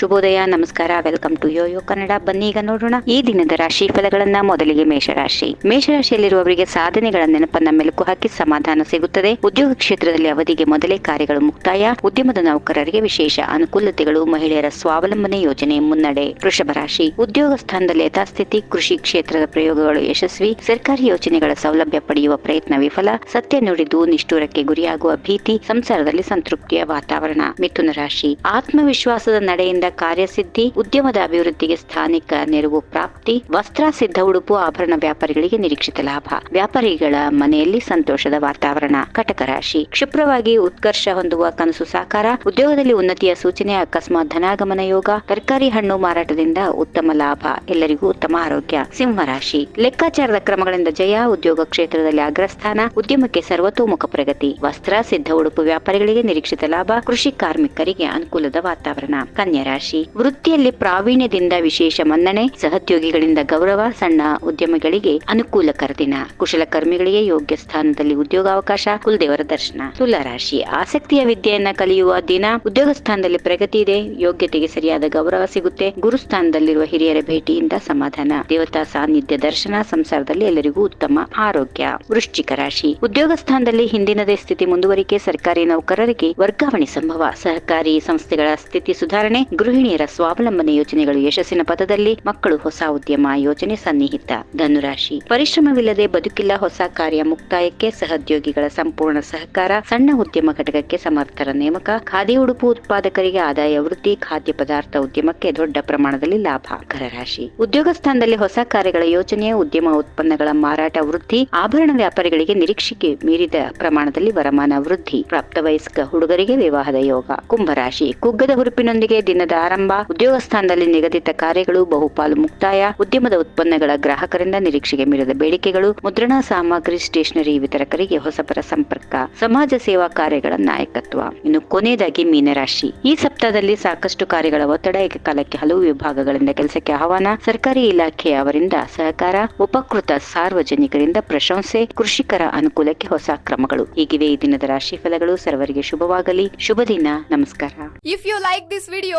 ಶುಭೋದಯ, ನಮಸ್ಕಾರ, welcome to Yoyo Kannada. ಬನ್ನಿ ಈಗ ನೋಡೋಣ ಈ ದಿನದ ರಾಶಿ ಫಲಗಳನ್ನ. ಮೊದಲಿಗೆ ಮೇಷರಾಶಿ. ಮೇಷರಾಶಿಯಲ್ಲಿರುವವರಿಗೆ ಸಾಧನೆಗಳ ನೆನಪನ್ನ ಮೆಲುಕು ಹಾಕಿ ಸಮಾಧಾನ ಸಿಗುತ್ತದೆ. ಉದ್ಯೋಗ ಕ್ಷೇತ್ರದಲ್ಲಿ ಅವಧಿಗೆ ಮೊದಲೇ ಕಾರ್ಯಗಳು ಮುಕ್ತಾಯ. ಉದ್ಯಮದ ನೌಕರರಿಗೆ ವಿಶೇಷ ಅನುಕೂಲತೆಗಳು. ಮಹಿಳೆಯರ ಸ್ವಾವಲಂಬನೆ ಯೋಜನೆ ಮುನ್ನಡೆ. ವೃಷಭ ರಾಶಿ. ಉದ್ಯೋಗ ಸ್ಥಾನದಲ್ಲಿ ಯಥಾಸ್ಥಿತಿ, ಕೃಷಿ ಕ್ಷೇತ್ರದ ಪ್ರಯೋಗಗಳು ಯಶಸ್ವಿ. ಸರ್ಕಾರಿ ಯೋಜನೆಗಳ ಸೌಲಭ್ಯ ಪಡೆಯುವ ಪ್ರಯತ್ನ ವಿಫಲ. ಸತ್ಯ ನುಡಿದು ನಿಷ್ಠೂರಕ್ಕೆ ಗುರಿಯಾಗುವ ಭೀತಿ. ಸಂಸಾರದಲ್ಲಿ ಸಂತೃಪ್ತಿಯ ವಾತಾವರಣ. ಮಿಥುನ ರಾಶಿ. ಆತ್ಮವಿಶ್ವಾಸದ ನಡೆಯಿಂದ ಕಾರ್ಯಸಿದ್ಧಿ, ಉದ್ಯಮದ ಅಭಿವೃದ್ಧಿಗೆ ಸ್ಥಾನಿಕ ನೆರವು ಪ್ರಾಪ್ತಿ, ವಸ್ತ್ರ ಸಿದ್ಧ ಉಡುಪು, ಆಭರಣ ವ್ಯಾಪಾರಿಗಳಿಗೆ ನಿರೀಕ್ಷಿತ ಲಾಭ. ವ್ಯಾಪಾರಿಗಳ ಮನೆಯಲ್ಲಿ ಸಂತೋಷದ ವಾತಾವರಣ. ಕಟಕ ರಾಶಿ. ಕ್ಷಿಪ್ರವಾಗಿ ಉತ್ಕರ್ಷ ಹೊಂದುವ ಕನಸು ಸಾಕಾರ. ಉದ್ಯೋಗದಲ್ಲಿ ಉನ್ನತಿಯ ಸೂಚನೆ, ಅಕಸ್ಮಾತ್ ಧನಾಗಮನ ಯೋಗ. ತರಕಾರಿ ಹಣ್ಣು ಮಾರಾಟದಿಂದ ಉತ್ತಮ ಲಾಭ. ಎಲ್ಲರಿಗೂ ಉತ್ತಮ ಆರೋಗ್ಯ. ಸಿಂಹ ರಾಶಿ. ಲೆಕ್ಕಾಚಾರದ ಕ್ರಮಗಳಿಂದ ಜಯ. ಉದ್ಯೋಗ ಕ್ಷೇತ್ರದಲ್ಲಿ ಅಗ್ರಸ್ಥಾನ. ಉದ್ಯಮಕ್ಕೆ ಸರ್ವತೋಮುಖ ಪ್ರಗತಿ. ವಸ್ತ್ರ, ಸಿದ್ಧ ಉಡುಪು ವ್ಯಾಪಾರಿಗಳಿಗೆ ನಿರೀಕ್ಷಿತ ಲಾಭ. ಕೃಷಿ ಕಾರ್ಮಿಕರಿಗೆ ಅನುಕೂಲದ ವಾತಾವರಣ. ಕನ್ಯಾ ರಾಶಿ, ವೃತ್ತಿಯಲ್ಲಿ ಪ್ರಾವೀಣ್ಯದಿಂದ ವಿಶೇಷ ಮನ್ನಣೆ, ಸಹೋದ್ಯೋಗಿಗಳಿಂದ ಗೌರವ, ಸಣ್ಣ ಉದ್ಯಮಿಗಳಿಗೆ ಅನುಕೂಲಕರ ದಿನ ಕುಶಲಕರ್ಮಿಗಳಿಗೆ ಯೋಗ್ಯ ಸ್ಥಾನದಲ್ಲಿ ಉದ್ಯೋಗಾವಕಾಶ, ಕುಲದೇವರ ದರ್ಶನ. ತುಲಾ ರಾಶಿ, ಆಸಕ್ತಿಯ ವಿದ್ಯೆಯನ್ನ ಕಲಿಯುವ ದಿನ, ಉದ್ಯೋಗ ಸ್ಥಾನದಲ್ಲಿ ಪ್ರಗತಿ ಇದೆ, ಯೋಗ್ಯತೆಗೆ ಸರಿಯಾದ ಗೌರವ ಸಿಗುತ್ತೆ, ಗುರುಸ್ಥಾನದಲ್ಲಿರುವ ಹಿರಿಯರ ಭೇಟಿಯಿಂದ ಸಮಾಧಾನ. ದೇವತಾ ಸಾನ್ನಿಧ್ಯ ದರ್ಶನ, ಸಂಸಾರದಲ್ಲಿ ಎಲ್ಲರಿಗೂ ಉತ್ತಮ ಆರೋಗ್ಯ. ವೃಶ್ಚಿಕ ರಾಶಿ, ಉದ್ಯೋಗ ಸ್ಥಾನದಲ್ಲಿ ಹಿಂದಿನದೇ ಸ್ಥಿತಿ ಮುಂದುವರಿಕೆ, ಸರ್ಕಾರಿ ನೌಕರರಿಗೆ ವರ್ಗಾವಣೆ ಸಂಭವ. ಸಹಕಾರಿ ಸಂಸ್ಥೆಗಳ ಸ್ಥಿತಿ ಸುಧಾರಣೆ ಗೃಹಿಣಿಯರ ಸ್ವಾವಲಂಬನೆ ಯೋಜನೆಗಳು ಯಶಸ್ಸಿನ ಪಥದಲ್ಲಿ ಮಕ್ಕಳು ಹೊಸ ಉದ್ಯಮ ಯೋಜನೆ ಸನ್ನಿಹಿತ. ಧನುರಾಶಿ. ಪರಿಶ್ರಮವಿಲ್ಲದೆ ಬದುಕಿಲ್ಲ ಹೊಸ ಕಾರ್ಯ ಮುಕ್ತಾಯಕ್ಕೆ ಸಹೋದ್ಯೋಗಿಗಳ ಸಂಪೂರ್ಣ ಸಹಕಾರ ಸಣ್ಣ ಉದ್ಯಮ ಘಟಕಕ್ಕೆ ಸಮರ್ಥರ ನೇಮಕ. ಖಾದಿ ಉಡುಪು ಉತ್ಪಾದಕರಿಗೆ ಆದಾಯ ವೃದ್ಧಿ. ಖಾದ್ಯ ಪದಾರ್ಥ ಉದ್ಯಮಕ್ಕೆ ದೊಡ್ಡ ಪ್ರಮಾಣದಲ್ಲಿ ಲಾಭ. ಕರರಾಶಿ. ಉದ್ಯೋಗ ಸ್ಥಾನದಲ್ಲಿ ಹೊಸ ಕಾರ್ಯಗಳ ಯೋಜನೆ, ಉದ್ಯಮ ಉತ್ಪನ್ನಗಳ ಮಾರಾಟ ವೃದ್ಧಿ, ಆಭರಣ ವ್ಯಾಪಾರಿಗಳಿಗೆ ನಿರೀಕ್ಷೆಗೆ ಮೀರಿದ ಪ್ರಮಾಣದಲ್ಲಿ ವರಮಾನ ವೃದ್ಧಿ. ಪ್ರಾಪ್ತವಯಸ್ಕ ಹುಡುಗರಿಗೆ ವಿವಾಹದ ಯೋಗ. ಕುಂಭರಾಶಿ. ಕುಗ್ಗದ ಹುರುಪಿನೊಂದಿಗೆ ದಿನದ ಆರಂಭ ಉದ್ಯೋಗ ಸ್ಥಾನದಲ್ಲಿ ನಿಗದಿತ ಕಾರ್ಯಗಳು, ಬಹುಪಾಲು ಮುಕ್ತಾಯ. ಉದ್ಯಮದ ಉತ್ಪನ್ನಗಳ ಗ್ರಾಹಕರಿಂದ ನಿರೀಕ್ಷೆಗೆ ಮೀರಿದ ಬೇಡಿಕೆಗಳು, ಮುದ್ರಣ ಸಾಮಗ್ರಿ, ಸ್ಟೇಷನರಿ ವಿತರಕರಿಗೆ ಹೊಸಪರ ಸಂಪರ್ಕ, ಸಮಾಜ ಸೇವಾ ಕಾರ್ಯಗಳ ನಾಯಕತ್ವ. ಇನ್ನು ಕೊನೆಯದಾಗಿ ಮೀನರಾಶಿ. ಈ ಸಪ್ತಾಹದಲ್ಲಿ ಸಾಕಷ್ಟು ಕಾರ್ಯಗಳ ಒತ್ತಡ, ಏಕಕಾಲಕ್ಕೆ ಹಲವು ವಿಭಾಗಗಳಿಂದ ಕೆಲಸಕ್ಕೆ ಆಹ್ವಾನ. ಸರ್ಕಾರಿ ಇಲಾಖೆ ಅವರಿಂದ ಸಹಕಾರ, ಉಪಕೃತ ಸಾರ್ವಜನಿಕರಿಂದ ಪ್ರಶಂಸೆ, ಕೃಷಿಕರ ಅನುಕೂಲಕ್ಕೆ ಹೊಸ ಕ್ರಮಗಳು. ಹೀಗಿವೆ ಈ ದಿನದ ರಾಶಿ ಫಲಗಳು. ಸರ್ವರಿಗೆ ಶುಭವಾಗಲಿ. ಶುಭ ದಿನ. ನಮಸ್ಕಾರ. If you like this video